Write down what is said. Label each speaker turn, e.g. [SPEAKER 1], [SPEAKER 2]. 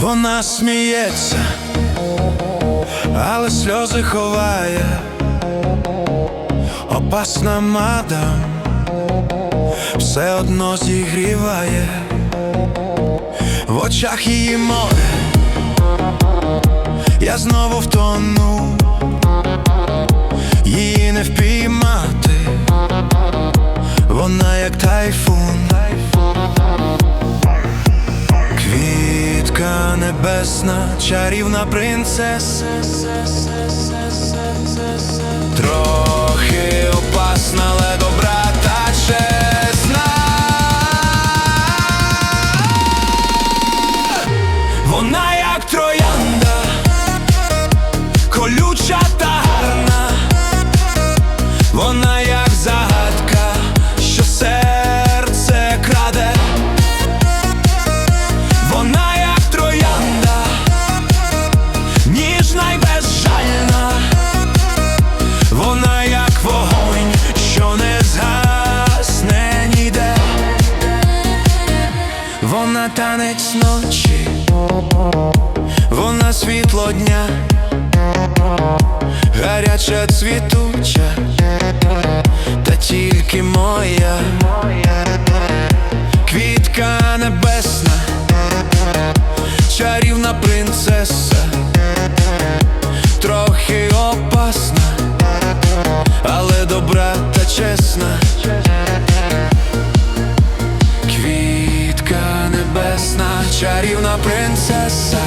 [SPEAKER 1] Вона сміється, але сльози ховає, опасна мадам все одно зігріває, в очах її море, я знову втону, її не впіймати, вона як тайфун. Небесна, чарівна принцеса, танець ночі, вона світло дня, гаряча цвітуча, та тільки моя чарівна принцеса.